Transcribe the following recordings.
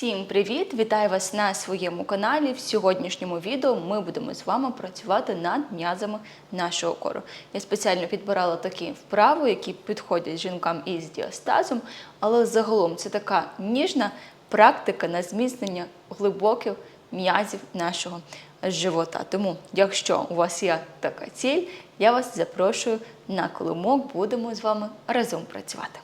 Всім привіт! Вітаю вас на своєму каналі. В сьогоднішньому відео ми будемо з вами працювати над м'язами нашого кору. Я спеціально підбирала такі вправи, які підходять жінкам із діастазом, але загалом це така ніжна практика на зміцнення глибоких м'язів нашого живота. Тому, якщо у вас є така ціль, я вас запрошую на коломок, будемо з вами разом працювати.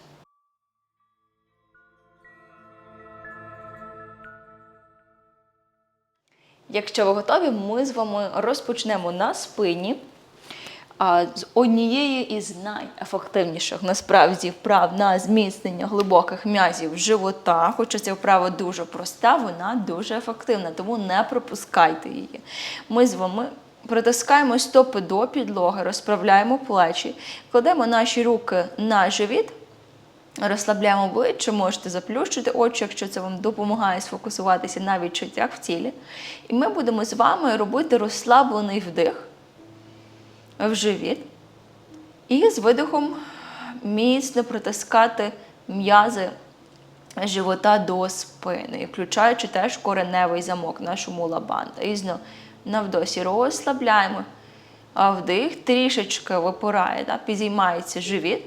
Якщо ви готові, ми з вами розпочнемо на спині. З однієї із найефективніших насправді вправ на зміцнення глибоких м'язів живота, хоча ця вправа дуже проста, вона дуже ефективна, тому не пропускайте її. Ми з вами притискаємо стопи до підлоги, розправляємо плечі, кладемо наші руки на живіт. Розслабляємо обличчя, можете заплющити очі, якщо це вам допомагає сфокусуватися на відчуттях в тілі. І ми будемо з вами робити розслаблений вдих в живіт. І з видихом міцно притискати м'язи живота до спини, включаючи теж кореневий замок, нашу мулабанда. І знову на вдосі розслабляємо. А вдих трішечки випирає, да, підіймається живіт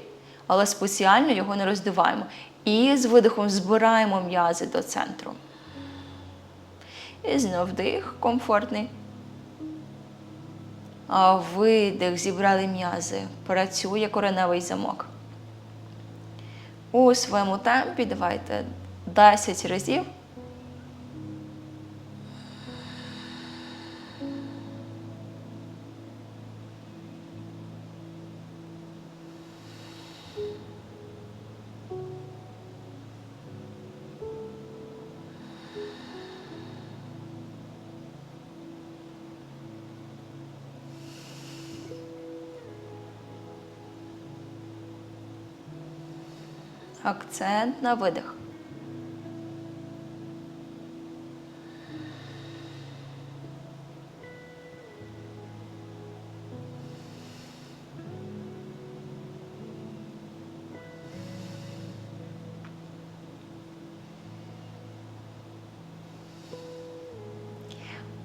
але спеціально його не роздиваємо. І з видихом збираємо м'язи до центру. І знов вдих комфортний. А видих, зібрали м'язи. Працює кореневий замок. У своєму темпі давайте 10 разів. Акцент на видих.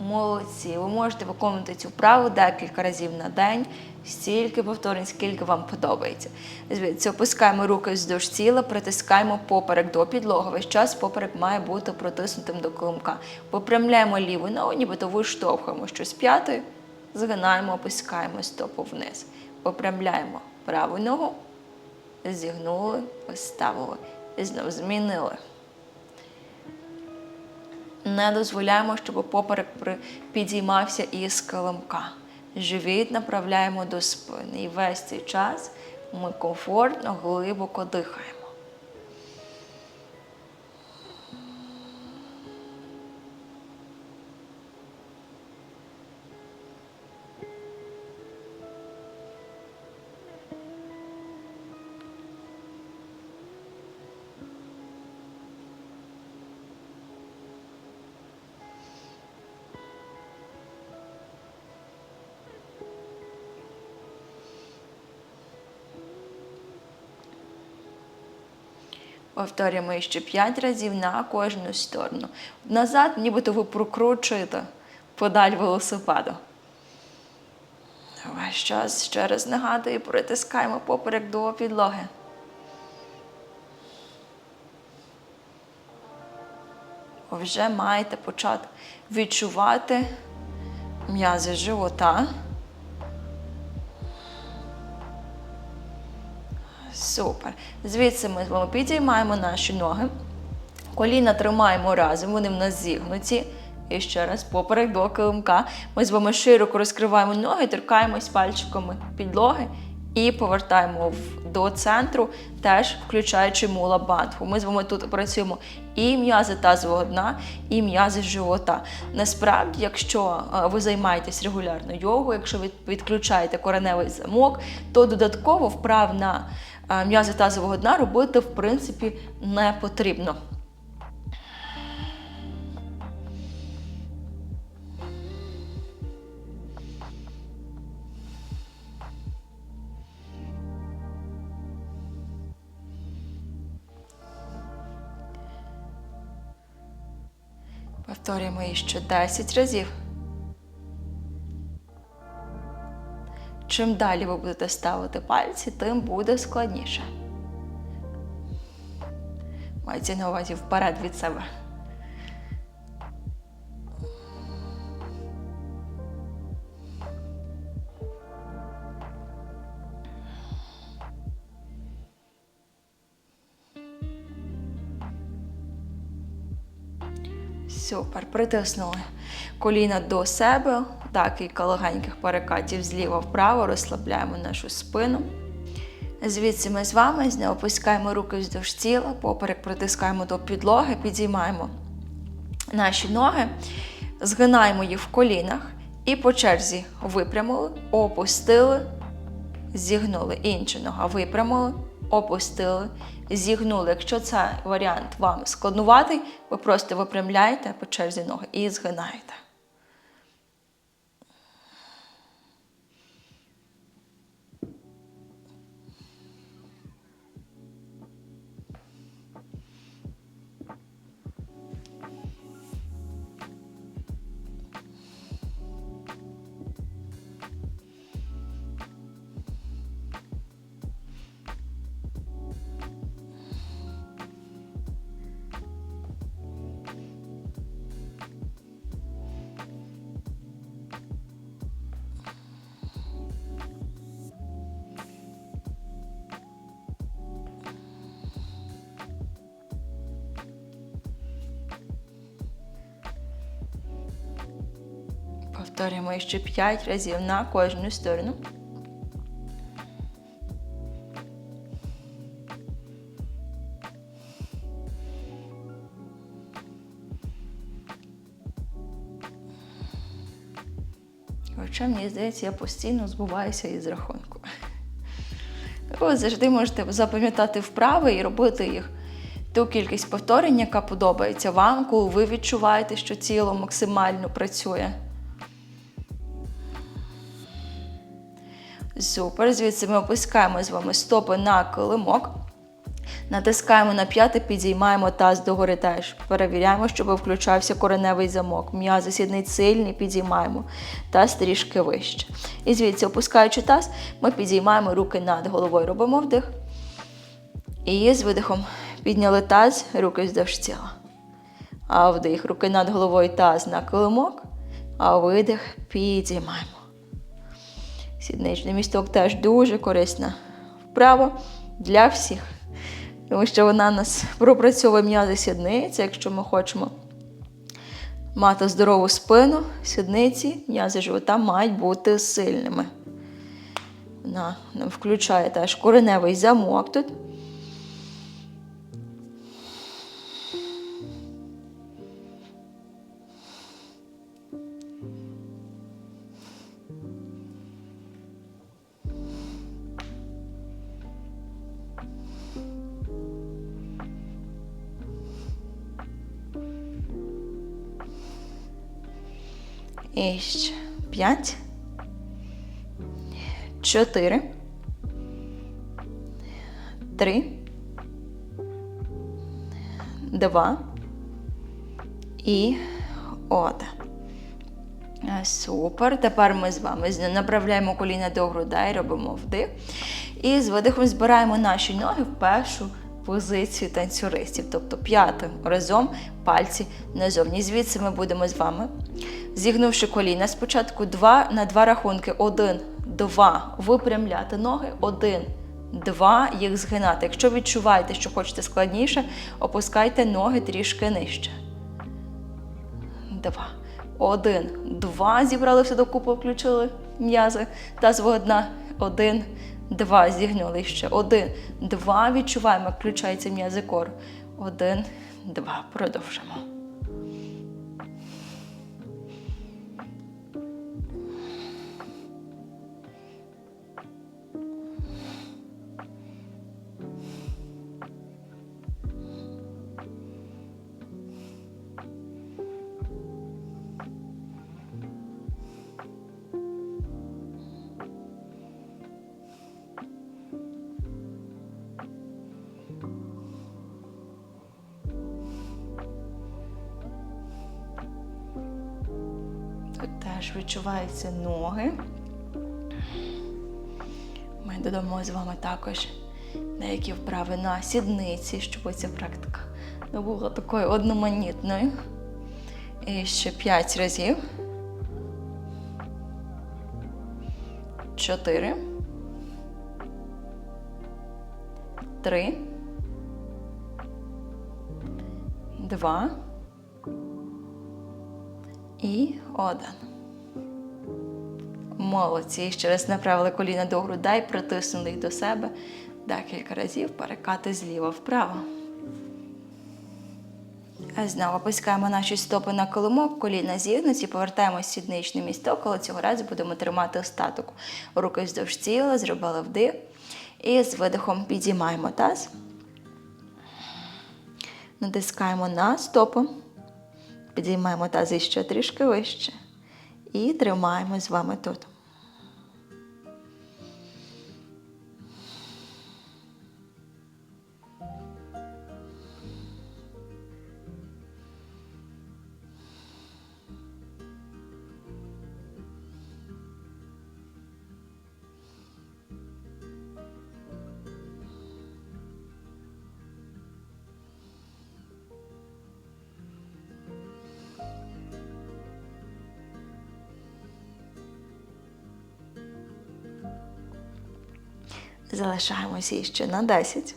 Молодці, ви можете виконувати цю вправу декілька разів на день, стільки повторень, скільки вам подобається. Звідси опускаємо руки вздовж тіла, притискаємо поперек до підлоги. Весь час поперек має бути протиснутим до килимка. Попрямляємо ліву ногу, нібито виштовхуємо щось п'ятою, згинаємо, опускаємо стопу вниз. Попрямляємо праву ногу, зігнули, поставили і знову змінили. Не дозволяємо, щоб поперек підіймався із килимка. Живіт направляємо до спини. І весь цей час ми комфортно, глибоко дихаємо. Повторюємо ще 5 разів на кожну сторону. Назад, нібито ви прокручуєте подаль велосипеду. Весь час ще раз нагадую, притискаємо поперек до підлоги. Ви вже маєте почати відчувати м'язи живота. Супер. Звідси ми з вами підіймаємо наші ноги. Коліна тримаємо разом, вони в нас зігнуті. І ще раз, поперек до килимка. Ми з вами широко розкриваємо ноги, торкаємось пальчиками підлоги і повертаємо до центру, теж включаючи мула бандху. Ми з вами тут працюємо і м'язи тазового дна, і м'язи живота. Насправді, якщо ви займаєтесь регулярно йогою, якщо ви відключаєте кореневий замок, то додатково вправ на м'язи тазового дна робити, в принципі, не потрібно. Повторюємо її ще 10 разів. Чим далі ви будете ставити пальці, тим буде складніше. Мається на увазі вперед від себе. Супер, притиснули коліна до себе, так, кілька легеньких перекатів зліва вправо, розслабляємо нашу спину. Звідси ми з вами знову опускаємо руки вздовж тіла, поперек притискаємо до підлоги, підіймаємо наші ноги, згинаємо їх в колінах і по черзі випрямили, опустили, зігнули. Інша нога випрямили, опустили, зігнули. Якщо цей варіант вам складнуватий, ви просто випрямляєте по черзі ноги і згинаєте. Повторюємо ще 5 разів на кожну сторону. Хоча, мені здається, я постійно збуваюся із рахунку. Ви завжди можете запам'ятати вправи і робити їх ту кількість повторень, яка подобається вам, коли ви відчуваєте, що тіло максимально працює. Супер. Звідси ми опускаємо з вами стопи на килимок. Натискаємо на п'яти, підіймаємо таз догори теж. Перевіряємо, щоб включався кореневий замок. М'язи сідниць сильний, підіймаємо таз трішки вище. І звідси, опускаючи таз, ми підіймаємо руки над головою. Робимо вдих. І з видихом підняли таз, руки вздовж тіла. А вдих, руки над головою таз на килимок. А видих підіймаємо. Сідничний місток теж дуже корисна вправа для всіх. Тому що вона нас пропрацьовує м'язи сідниці, якщо ми хочемо мати здорову спину, сідниці, м'язи живота мають бути сильними. Вона включає теж кореневий замок тут. І ще п'ять. Чотири. Три. Два. І один. Супер. Тепер ми з вами направляємо коліна до грудей, робимо вдих. І з видихом збираємо наші ноги в першу позицію танцюристів. Тобто п'ятим разом пальці назовні. Звідси ми будемо з вами зігнувши коліна, спочатку два на два рахунки. Один, два. Випрямляти ноги. Один, два. Їх згинати. Якщо відчуваєте, що хочете складніше, опускайте ноги трішки нижче. Два. Один, два. Зібрали все докупи, включили м'язи. Тазова одна. Один, два. Зігнули ще. Один, два. Відчуваємо, як включається м'язи кор. Один, два. Продовжимо. Теж відчуваються ноги. Ми додамо з вами також деякі вправи на сідниці, щоб ця практика не була такою одноманітною. І ще 5 разів. Чотири. Три. Два. І один. Молодці. Ще раз направили коліна до грудей, притиснули їх до себе. Декілька разів перекати зліва вправо. А Знову опускаємо наші стопи на коломок, коліна зігнуті, повертаємо сідничне місто, коли цього разу будемо тримати остаток. Руки вздовж тіла, зробили вдих. І з видихом підіймаємо таз. Натискаємо на стопу. Підіймаємо таз іще трішки вище. І тримаємо з вами тут. Залишаємося іще на 10,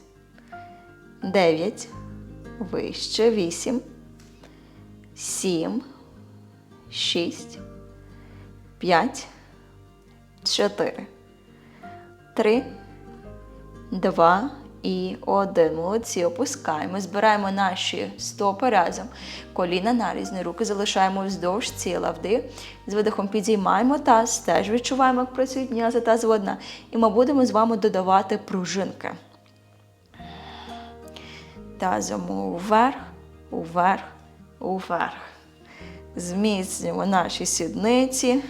9, вище 8, 7, 6, 5, 4, 3, 2 і 1. Молодці, опускаємо. Збираємо наші стопи разом. Коліна нарізні, руки залишаємо вздовж тіла. Вдих. З видихом підіймаємо таз, теж відчуваємо, як працюють м'язи тазоводна. І ми будемо з вами додавати пружинки. Тазом уверх, уверх, уверх. Зміцнюємо наші сідниці.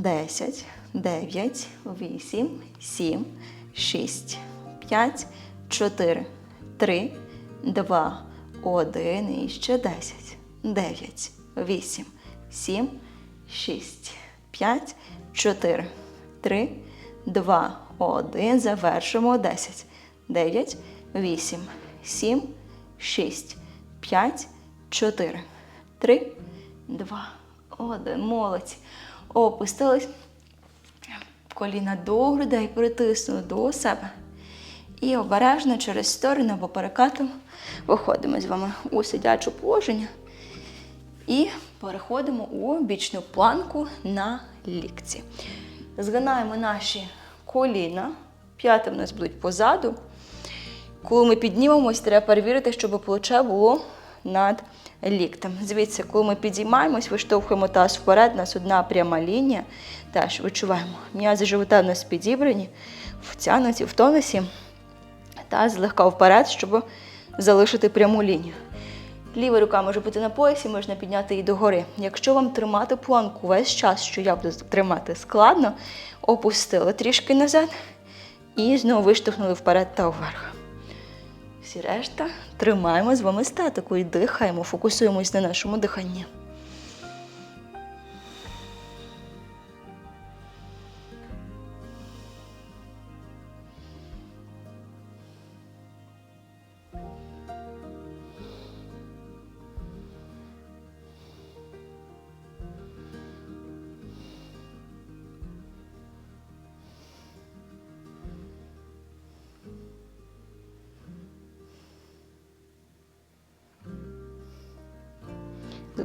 Десять, дев'ять, вісім, сім, шість, п'ять, чотири, три, два, один і ще десять, дев'ять, вісім, сім, шість, п'ять, чотири, три, два, один. Завершимо. Десять, дев'ять, вісім, сім, шість, п'ять, чотири, три, два, один. Молодці. Опустились. Коліна до грудей притиснули до себе. І обережно через сторону або перекатом виходимо з вами у сидяче положення. І переходимо у бічну планку на лікці. Згинаємо наші коліна. П'яти в нас будуть позаду. Коли ми піднімемось, треба перевірити, щоб плече було над ліктем. Звідси, коли ми підіймаємось, виштовхуємо таз вперед, у нас одна пряма лінія. Теж відчуваємо. М'язи живота в нас підібрані, втягнуті в тонусі. Таз злегка вперед, щоб залишити пряму лінію. Ліва рука може бути на поясі, можна підняти її догори. Якщо вам тримати планку весь час, що я буду тримати складно, опустили трішки назад і знову виштовхнули вперед та вверх. Всі решта тримаємо з вами статику і дихаємо, фокусуємось на нашому диханні.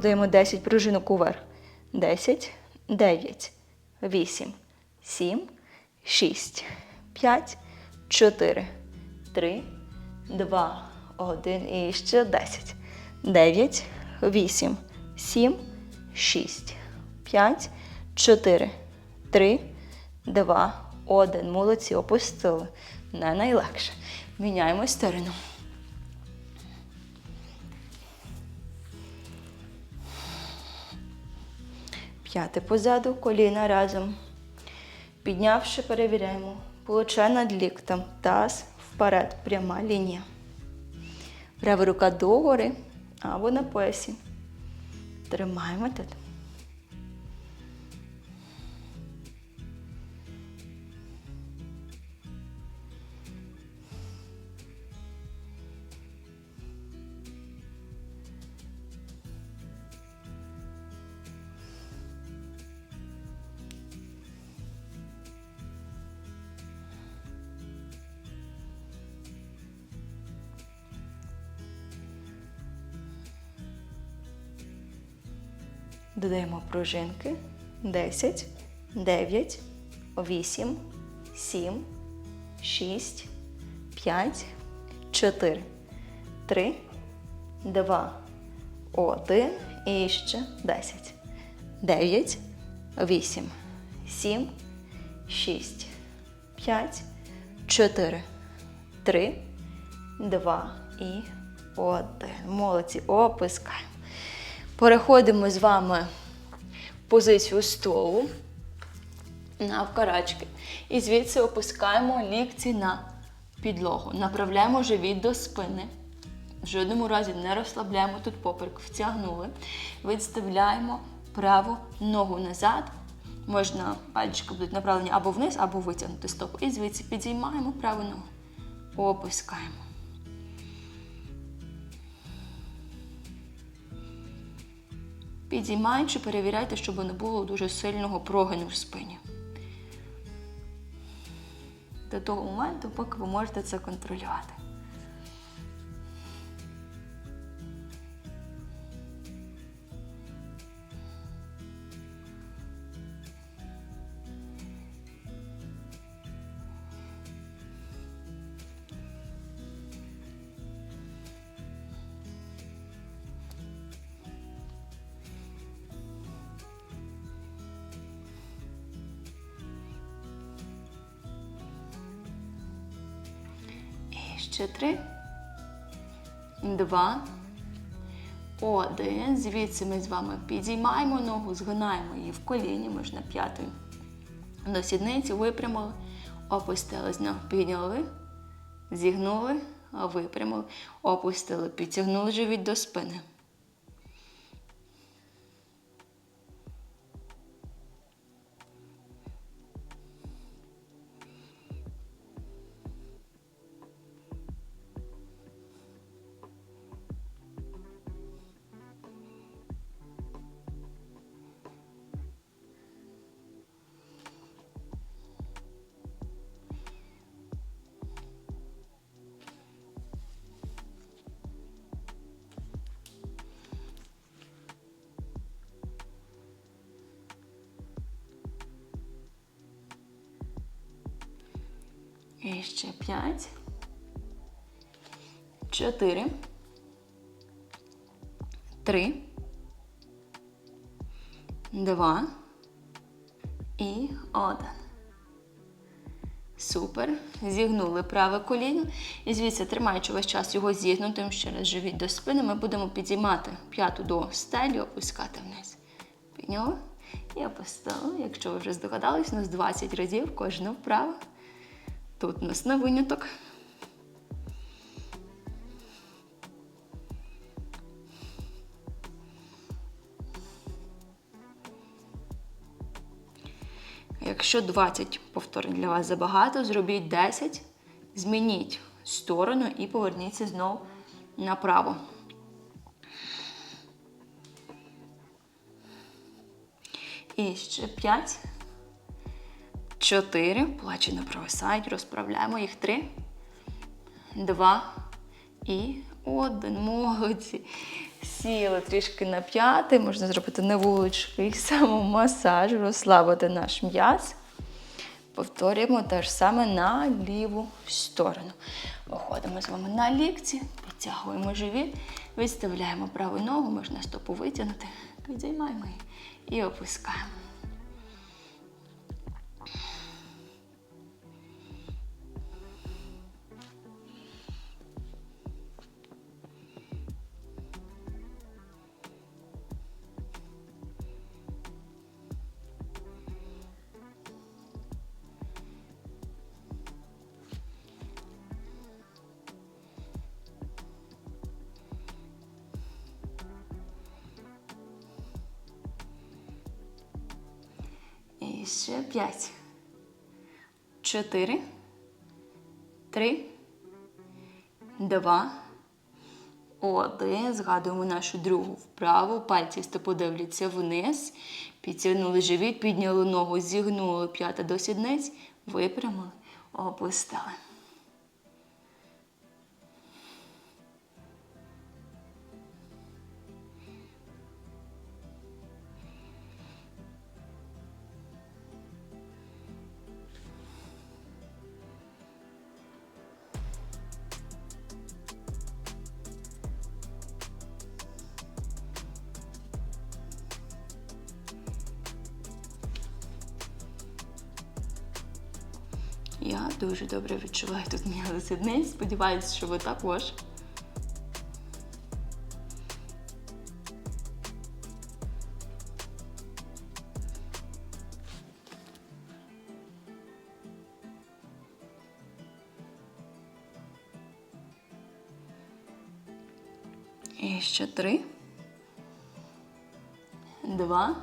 Додаємо 10 пружинок уверх. 10, 9, 8, 7, 6, 5, 4, 3, 2, 1 і ще 10. 9, 8, 7, 6, 5, 4, 3, 2, 1. Молодці, опустили. Не найлегше. Міняємо сторону. П'яте позаду, коліна разом. Піднявши, перевіряємо Плече над ліктом. Таз вперед. Пряма лінія. Права рука догори або на поясі. Тримаємо тут. Додаємо пружинки. 10, 9, 8, 7, 6, 5, 4, 3, 2, 1 і ще 10. 9, 8, 7, 6, 5, 4, 3, 2 і 1. Молодці. Опускаємо. Переходимо з вами в позицію столу навкарачки. І звідси опускаємо лікці на підлогу. Направляємо живіт до спини. В жодному разі не розслабляємо тут поперек, втягнули. Відставляємо праву ногу назад. Можна пальчики будуть направлені або вниз, або витягнути стопу. І звідси підіймаємо праву ногу. Опускаємо. Підіймаючи, перевіряйте, щоб не було дуже сильного прогину в спині. До того моменту, поки ви можете це контролювати. Ще три, два, один. Звідси ми з вами підіймаємо ногу, згинаємо її в коліні, можна п'ятою до сідниці, випрямили, опустили, знову підняли, зігнули, випрямили, опустили, підтягнули живіт до спини. І ще п'ять. Чотири. Три. Два. І один. Супер. Зігнули праве коліно. І звідси, тримаючи весь час його зігнутим, ще раз живіть до спини, ми будемо підіймати п'яту до стелі, опускати вниз. Підняли і опустили. Якщо ви вже здогадались, у нас 20 разів кожна вправа. Тут у нас на виняток. Якщо 20 повторень для вас забагато, зробіть 10, змініть сторону і поверніться знову направо. І ще 5. Чотири. Плечі не провисають. Розправляємо їх. Три, два і один. Молодці. Сіли трішки на п'ятий. Можна зробити невеличкий самомасаж, розслабити наш м'яз. Повторюємо те ж саме на ліву сторону. Виходимо з вами на лікці, підтягуємо живіт, відставляємо праву ногу, можна стопу витягнути, підіймаємо її і опускаємо. П'ять. Чотири. Три. Два. Один. Згадуємо нашу другу вправу. Пальці стопу дивляться вниз. Підтягнули живіт, підняли ногу, зігнули п'ята до сідниць, випрямили, опустили. Добре тут мій сідниць. Сподіваюся, що ви також. І ще три. Два.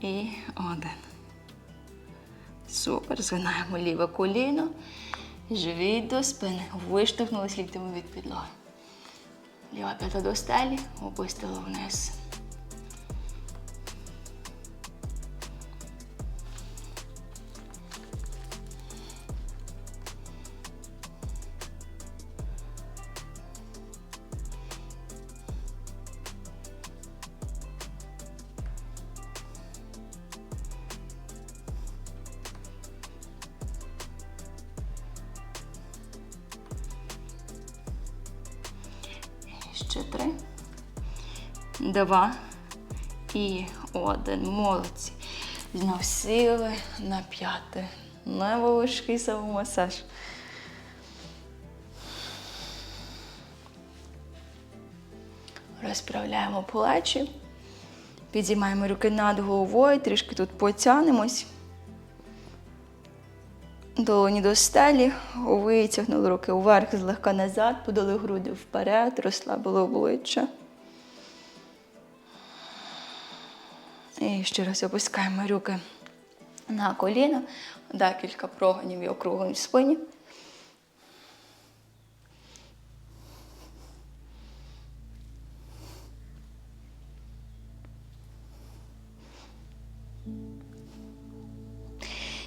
І один. Супер. Згинаємо ліве коліно. Живіт до спини. Виштовхнулись ліктями від підлоги. Ліва п'ята до стелі, опустила вниз. Ще три. Два. І один. Молодці. Знов сіли на п'яте. Невеличкий самомасаж. Розправляємо плечі. Підіймаємо руки над головою, трішки тут потягнемось. Долоні до стелі, витягнули руки вверх, злегка назад, подали груди вперед, розслабили обличчя. І ще раз опускаємо руки на коліна, декілька прогонів і округлень в спині.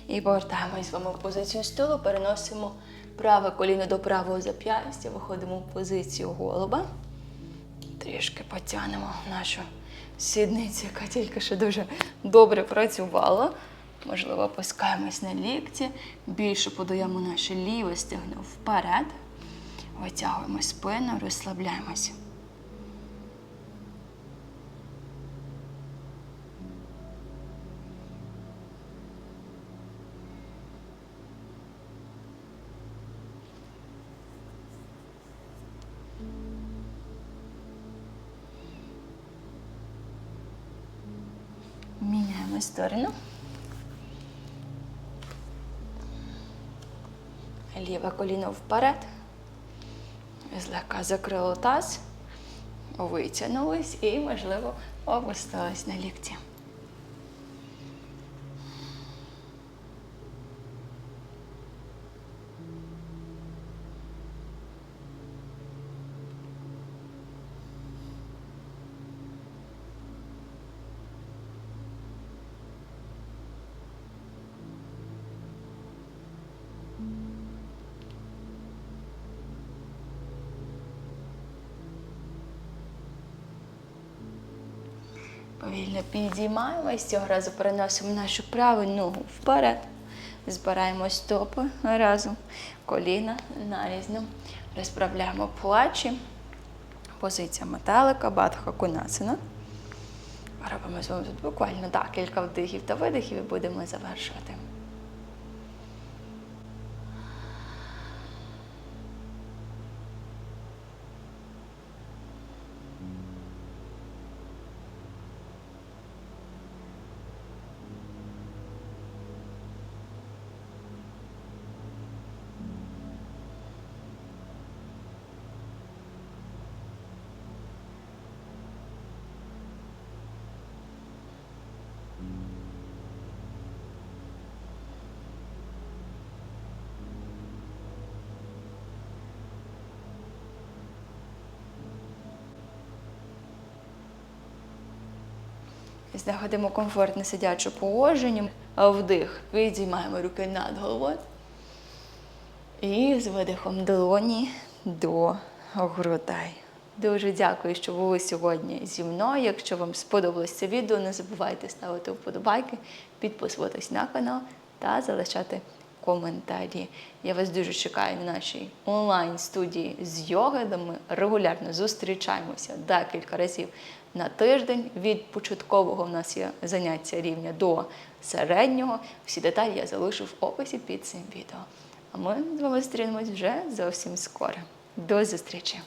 І повертаємось вами в позицію столу, переносимо праве коліно до правого зап'ястя, виходимо в позицію голуба. Трішки потягнемо нашу сідницю, яка тільки що дуже добре працювала. Можливо, опускаємось на лікті, більше подаємо наше ліве стегно вперед. Витягуємо спину, розслабляємося. Міняємо сторону. Ліве коліно вперед. Злегка закрило таз, витягнулись і, можливо, опустились на лікті. Підіймаємось, цього разу переносимо нашу праву ногу вперед. Збираємо стопи разом, коліна нарізно. Розправляємо плечі. Позиція метелика, батха кунасина. Робимо з вами тут буквально так, кілька вдихів та видихів і будемо завершувати. Знаходимо комфортне сидяче положення. Вдих. Підіймаємо руки над головою. І з видихом долоні до грудей. Дуже дякую, що були сьогодні зі мною. Якщо вам сподобалось це відео, не забувайте ставити вподобайки, підписуватись на канал та залишати коментарі. Я вас дуже чекаю на нашій онлайн-студії з йоги, де ми регулярно зустрічаємося декілька разів на тиждень. Від початкового в нас є заняття рівня до середнього. Всі деталі я залишу в описі під цим відео. А ми з вами зустрінемось вже зовсім скоро. До зустрічі!